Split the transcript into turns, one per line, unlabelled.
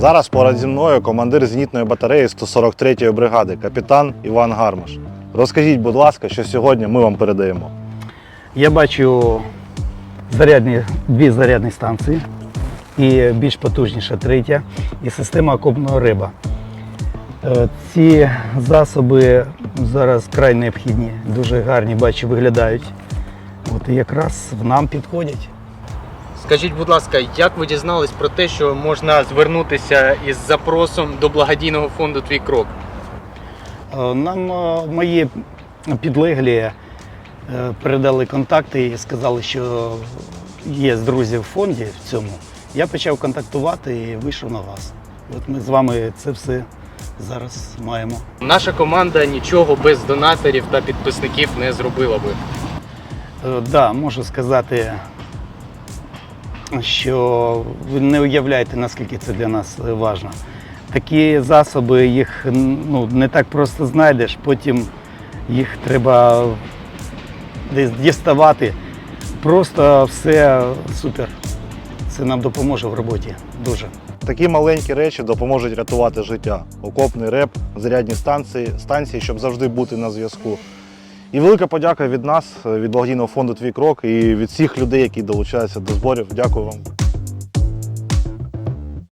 Зараз поряд зі мною командир зенітної батареї 143-ї бригади, капітан Іван Гармаш. Розкажіть, будь ласка, що сьогодні ми вам передаємо.
Я бачу зарядні, дві зарядні станції і більш потужніша третя, і система окопного риба. Е, Ці засоби зараз край необхідні, дуже гарні, бачу, виглядають. От і якраз в нам підходять.
Скажіть, будь ласка, як ви дізнались про те, що можна звернутися із запросом до благодійного фонду Твій крок?
Е, Нам е, мої підлеглі е, передали контакти і сказали, що є друзі в фонді в цьому. Я почав контактувати і вийшов на вас. От ми з вами це все зараз маємо.
Наша команда нічого без донаторів та підписників не зробила би.
Так, да, можу сказати, що ви не уявляєте, наскільки це для нас важливо. Такі засоби, їх ну, не так просто знайдеш, потім їх треба десь діставати. Просто все супер. Це нам допоможе в роботі дуже.
Такі маленькі речі допоможуть рятувати життя. Окопний реп, зарядні станції, станції, щоб завжди бути на зв'язку. І велика подяка від нас, від благодійного фонду Твій крок і від всіх людей, які долучаються до зборів. Дякую вам.